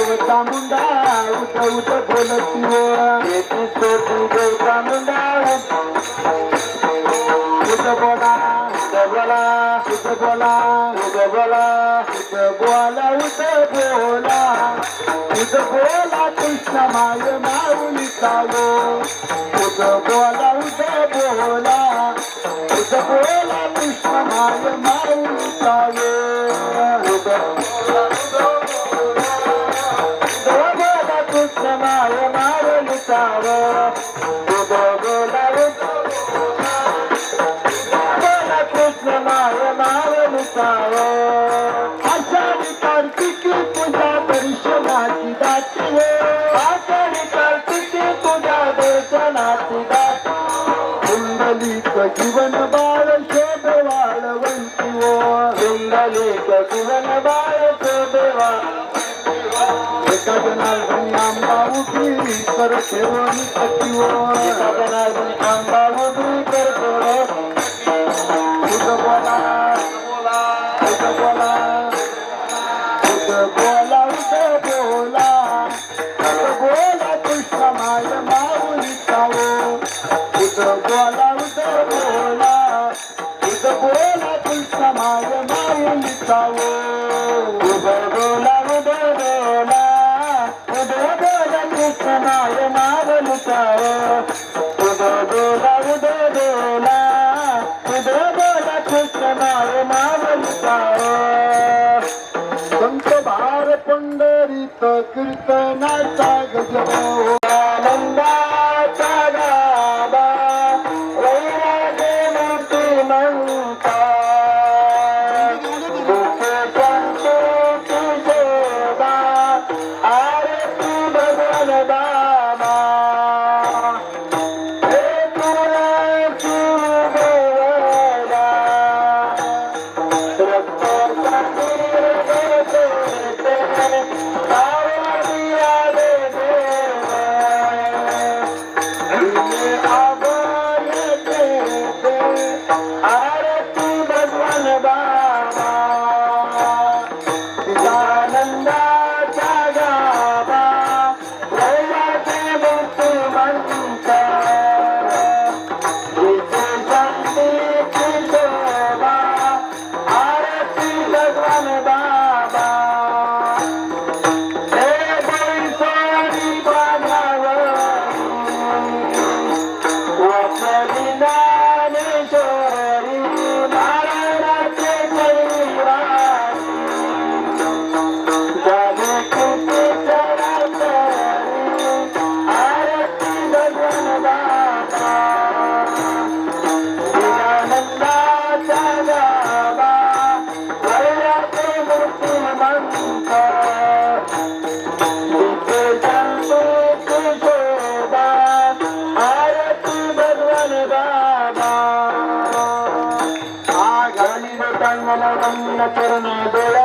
कोटी देवता मुंडा उद उद बोलती वो तेहतीस कोटी देवता मुंडा उद बोला उद बोला उद बोला उद बोला उद बोला उद बोला उद बोला कृष्ण माय माऊली चालो उद बोला उद बोला उद बोला कृष्ण माय माऊली चालो जीवन बाळ शोध वाढवंती हो कुंडलिक जीवन बाळ जनार्दनी आंबा उभी कर ठेवणी कटी एका जनार्दनी आंबा उभी कर ठेवणी उद बोला उद बोला उद बोला उद बोला. उद बोला कृष्ण माय माऊली चावो उद बोला उद बोला. उद बोला कृष्ण माय माऊली चावो पंढरीत कीर्तनाचा गजर आनंदाचा করে উন্নতর নিয়ে